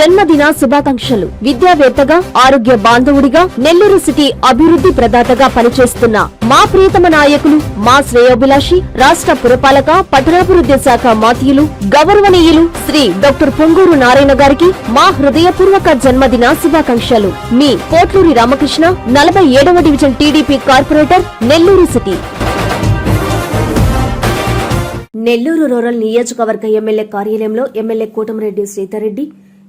జన్మదిన శుభాకాంక్షలు. విద్యావేత్తగా ఆరోగ్య బాంధవుడిగా నెల్లూరు సిటీ అభివృద్ధి ప్రదాతగా పనిచేస్తున్న మా ప్రియతమ నాయకులు మా శ్రేయోభిలాషి రాష్ట్ర పురపాలక పట్టణాభివృద్ధి శాఖ మాతీయులు గౌరవనీయులు శ్రీ డాక్టర్ పొంగూరు నారాయణ గారికి మా హృదయపూర్వక జన్మదిన శుభాకాంక్షలు. మీ కోట్లూరి రామకృష్ణ నలభై ఏడవ division TDP corporator Nellore city. Nellore rural నియోజకవర్గ ఎమ్మెల్యే కార్యాలయంలో ఎమ్మెల్యే కోటమిరెడ్డి శ్రీధర్రెడ్డి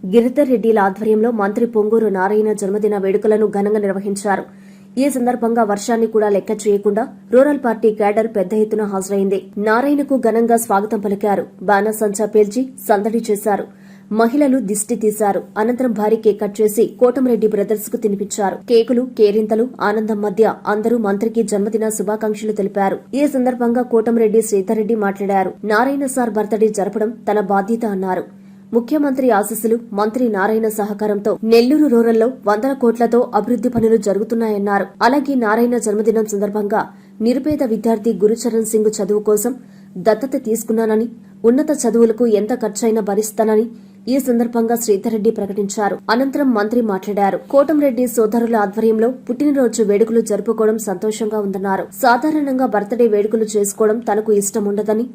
గిరిధర్ రెడ్డిల ఆధ్వర్యంలో మంత్రి పొంగూరు నారాయణ జన్మదిన వేడుకలను ఘనంగా నిర్వహించారు. ఈ సందర్భంగా వర్షాన్ని కూడా లెక్క చేయకుండా రూరల్ పార్టీ క్యాడర్ పెద్ద ఎత్తున హాజరైంది. నారాయణకు ఘనంగా స్వాగతం పలికారు. బాణసంచా పేల్చి సందడి చేశారు. మహిళలు దిష్టి తీశారు. అనంతరం భారీ కేక్ కట్ చేసి కోటమిరెడ్డి బ్రదర్స్కు తినిపించారు. కేకులు కేరింతలు ఆనందం మధ్య అందరూ మంత్రికి జన్మదిన శుభాకాంక్షలు తెలిపారు. ఈ సందర్భంగా కోటమిరెడ్డి శ్రీధర్రెడ్డి మాట్లాడారు. నారాయణ సార్ బర్త్డే జరపడం తన బాధ్యత అన్నారు. ముఖ్యమంత్రి ఆశీస్సులు మంత్రి నారాయణ సహకారంతో నెల్లూరు రూరల్లో వందల కోట్లతో అభివృద్ది పనులు జరుగుతున్నాయన్నారు. అలాగే నారాయణ జన్మదినం సందర్భంగా నిరుపేద విద్యార్థి గురుచరణ్ సింగ్ చదువు కోసం దత్తత తీసుకున్నానని ఉన్నత చదువులకు ఎంత ఖర్చైనా భరిస్తానని ఈ సందర్భంగా శ్రీధర్రెడ్డి ప్రకటించారు. అనంతరం మంత్రి మాట్లాడారు. కోటంరెడ్డి సోదరుల ఆధ్వర్యంలో పుట్టినరోజు వేడుకలు జరుపుకోవడం సంతోషంగా ఉందన్నారు. సాధారణంగా బర్త్డే వేడుకలు చేసుకోవడం తనకు ఇష్టం ఉండదని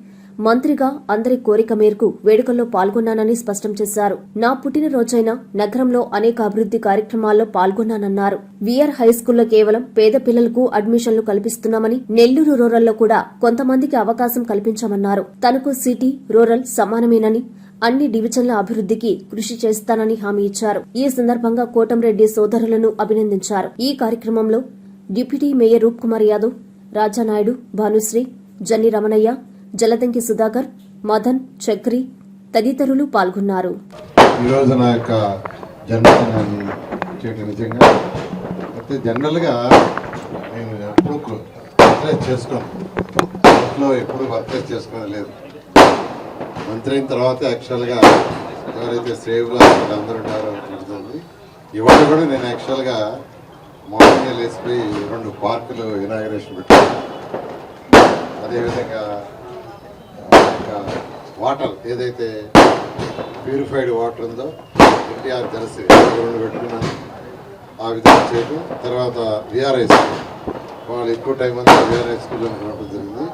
మంత్రిగా అందరి కోరిక మేరకు వేడుకల్లో పాల్గొన్నానని స్పష్టం చేశారు. నా పుట్టినరోజైన నగరంలో అనేక అభివృద్ది కార్యక్రమాల్లో పాల్గొన్నానన్నారు. విఆర్ హైస్కూల్లో కేవలం పేద పిల్లలకు అడ్మిషన్లు కల్పిస్తున్నామని నెల్లూరు రూరల్లో కూడా కొంతమందికి అవకాశం కల్పించామన్నారు. తనకు సిటీ రూరల్ సమానమేనని అన్ని డివిజన్ల అభివృద్ధికి కృషి చేస్తానని హామీ ఇచ్చారు. ఈ సందర్భంగా కోటంరెడ్డి సోదరులను అభినందించారు. ఈ కార్యక్రమంలో డిప్యూటీ మేయర్ రూప్ కుమార్ యాదవ్ రాజానాయుడు భానుశ్రీ జన్ని రమణయ్య జలదంకి సుధాకర్ మదన్ చక్రి తదితరులు పాల్గొన్నారు. ఈరోజు నా యొక్క జన్మదినాన్ని చేయడం నిజంగా అయితే జనరల్గా నేను ఎప్పుడు బర్త్డే చేసుకోను. ఇంట్లో ఎప్పుడు బర్త్డే చేసుకోవడం లేదు. మంత్రి అయిన తర్వాత యాక్చువల్గా ఎవరైతే సేవ్లో అందరూ ఉంటారో తెలుస్తుంది ఇవాళ కూడా నేను యాక్చువల్గా మార్నింగ్ లేచిపోయి రెండు పార్కులు ఇనాగరేషన్ పెట్టాను. అదేవిధంగా వాటర్ ఏదైతే ప్యూరిఫైడ్ వాటర్ ఉందో ఎన్టీఆర్ జలసి రెండు పెట్టుకున్నాను ఆ విధంగా చేయడం తర్వాత విఆర్ఐ స్కూల్ వాళ్ళు ఎక్కువ టైం అంతా విఆర్ఐ స్కూల్లో ఉండడం జరిగింది.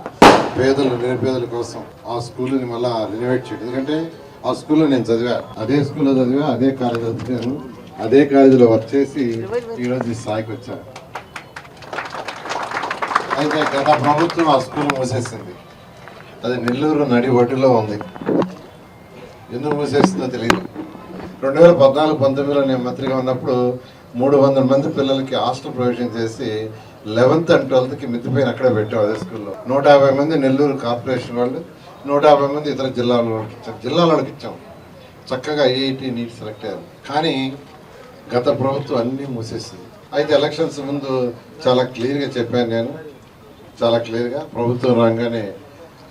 పేదలు నిరుపేదల కోసం ఆ స్కూల్ని మళ్ళీ రినోవేట్ చేయడం ఎందుకంటే ఆ స్కూల్లో నేను చదివా. అదే స్కూల్లో చదివా అదే కాలేజీలో చదివాను. అదే కాలేజీలో వర్క్ చేసి ఈరోజు ఈ స్థాయికి వచ్చాను అయితే గత ప్రభుత్వం ఆ స్కూల్ మూసేసింది. అది నెల్లూరు నడి ఒడ్డులో ఉంది. ఎందుకు మూసేస్తుందో తెలియదు రెండు వేల పద్నాలుగు పంతొమ్మిదిలో నేను మంత్రిగా ఉన్నప్పుడు మూడు వందల మంది పిల్లలకి హాస్టల్ ప్రొవిజన్ చేసి లెవెన్త్ అండ్ ట్వెల్త్కి మిద్దిపోయిన అక్కడే పెట్టాం అదే స్కూల్లో. నూట యాభై మంది నెల్లూరు కార్పొరేషన్ వాళ్ళు నూట యాభై మంది ఇతర జిల్లాల వాళ్ళకి ఇచ్చాం. జిల్లాల వాళ్ళకి ఇచ్చాం. చక్కగా ఐఐటి నీట్ సెలెక్ట్ అయ్యారు. కానీ గత ప్రభుత్వం అన్నీ మూసేసింది. అయితే ఎలక్షన్స్ ముందు చాలా క్లియర్గా చెప్పాను నేను. చాలా క్లియర్గా ప్రభుత్వం రాగానే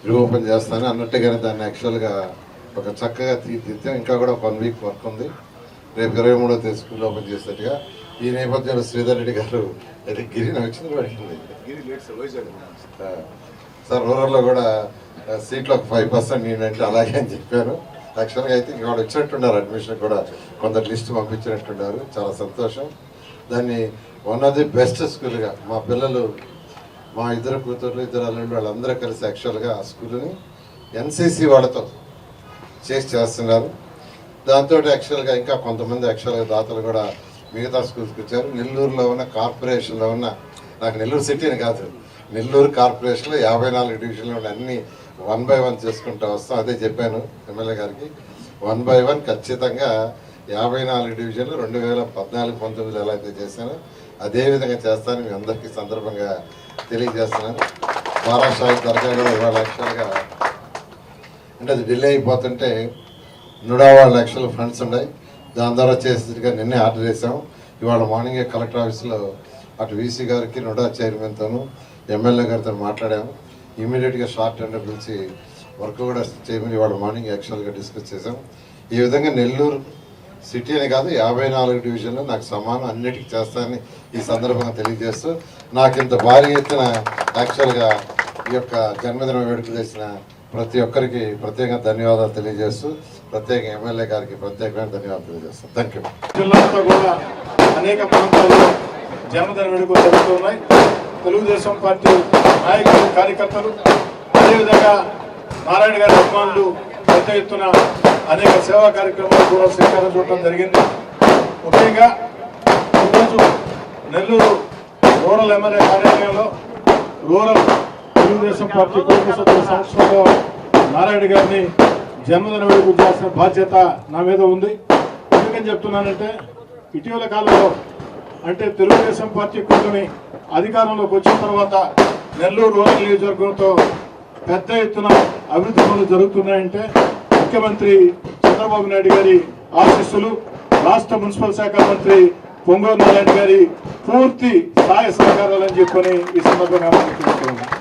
రీఓపెన్ చేస్తాను. అన్నట్టుగానే దాన్ని యాక్చువల్గా ఒక చక్కగా తీర్చిదిద్దాం ఇంకా కూడా వన్ వీక్ వర్క్ ఉంది. రేపు ఇరవై మూడో తేదీ స్కూల్ ఓపెన్ చేసేట్టుగా ఈ నేపథ్యంలో శ్రీధర్ రెడ్డి గారు అది గిరి నాకు వచ్చింది పడింది సార్ రూరల్లో కూడా సీట్లు ఒక ఫైవ్ పర్సెంట్ నేనంటే అలాగే అని చెప్పాను యాక్చువల్గా అయితే ఇవాళ వచ్చినట్టున్నారు అడ్మిషన్ కూడా కొంత లిస్ట్ పంపించినట్టున్నారు. చాలా సంతోషం. దాన్ని వన్ ఆఫ్ ది బెస్ట్ స్కూల్గా మా పిల్లలు మా ఇద్దరు కూతుర్లు ఇద్దరు అల్లుళ్ళు వాళ్ళందరూ కలిసి యాక్చువల్గా ఆ స్కూల్ని ఎన్సీసీ వాళ్ళతో చేసి చేస్తున్నారు. దాంతో యాక్చువల్గా ఇంకా కొంతమంది యాక్చువల్గా దాతలు కూడా మిగతా స్కూల్స్కి వచ్చారు. నెల్లూరులో ఉన్న కార్పొరేషన్లో ఉన్న నాకు నెల్లూరు సిటీ అని కాదు నెల్లూరు కార్పొరేషన్లో యాభై నాలుగు డివిజన్లు ఉన్న అన్ని వన్ బై వన్ చేసుకుంటూ వస్తాం. అదే చెప్పాను ఎమ్మెల్యే గారికి. వన్ బై వన్ ఖచ్చితంగా యాభై నాలుగు డివిజన్లు రెండు వేల పద్నాలుగు పంతొమ్మిదిలో ఎలా అయితే చేశానో అదేవిధంగా చేస్తానని మీ అందరికీ సందర్భంగా తెలియజేస్తున్నాను. బారాషాహి దర్గా కూడా ఇవాళ యాక్చువల్గా అంటే అది డిలే అయిపోతుంటే నూట లక్షల ఫండ్స్ ఉన్నాయి. దాని ద్వారా చేసేట్టుగా నిన్నే ఆర్డర్ చేసాం ఇవాళ మార్నింగే కలెక్టర్ ఆఫీస్లో అటు వీసీ గారికి నుడా చైర్మన్తోనూ ఎమ్మెల్యే గారితో మాట్లాడాము. ఇమీడియట్గా షార్ట్ టెండర్ పిలిచి వర్క్ కూడా చేయమని ఇవాళ మార్నింగ్ యాక్చువల్గా డిస్కస్ చేసాం ఈ విధంగా నెల్లూరు సిటీ అని కాదు యాభై నాలుగు డివిజన్లు నాకు సమానం అన్నిటికీ చేస్తానని ఈ సందర్భంగా తెలియజేస్తూ నాకు ఇంత భారీ ఎత్తున యాక్చువల్గా ఈ యొక్క జన్మదిన వేడుకలు చేసిన ప్రతి ఒక్కరికి ప్రత్యేకంగా ధన్యవాదాలు తెలియజేస్తూ ప్రత్యేక ఎమ్మెల్యే గారికి ప్రత్యేకమైన ధన్యవాదాలు తెలియజేస్తాను థ్యాంక్ యూ జిల్లాలతో కూడా అనేక ప్రాంతాల్లో జన్మదిన వేడుకలు జరుగుతున్నాయి తెలుగుదేశం పార్టీ నాయకులు కార్యకర్తలు అదేవిధంగా నారాయణ గారి అభిమానులు పెద్ద ఎత్తున అనేక సేవా కార్యక్రమాలు కూడా శ్రీకారం చూడటం జరిగింది. ముఖ్యంగా ఈరోజు నెల్లూరు రూరల్ ఎమ్మెల్యే కార్యాలయంలో రూరల్ తెలుగుదేశం పార్టీ కుటుంబ సభ్యుల సంస్థలో నారాయణ గారిని జన్మదిన వేడుకు చేసిన బాధ్యత నా మీద ఉంది. ఎందుకని చెప్తున్నానంటే ఇటీవల కాలంలో అంటే తెలుగుదేశం పార్టీ కూటమి అధికారంలోకి వచ్చిన తర్వాత నెల్లూరు రూరల్ నియోజకవర్గంతో పెద్ద ఎత్తున అభివృద్ధి పనులు జరుగుతున్నాయంటే ముఖ్యమంత్రి చంద్రబాబు నాయుడు గారి ఆశీస్సులు రాష్ట్ర మున్సిపల్ శాఖ మంత్రి పొంగూరు నారాయణ గారి పూర్తి సహాయ సహకారాలని చెప్పని ఈ సందర్భంగా మనం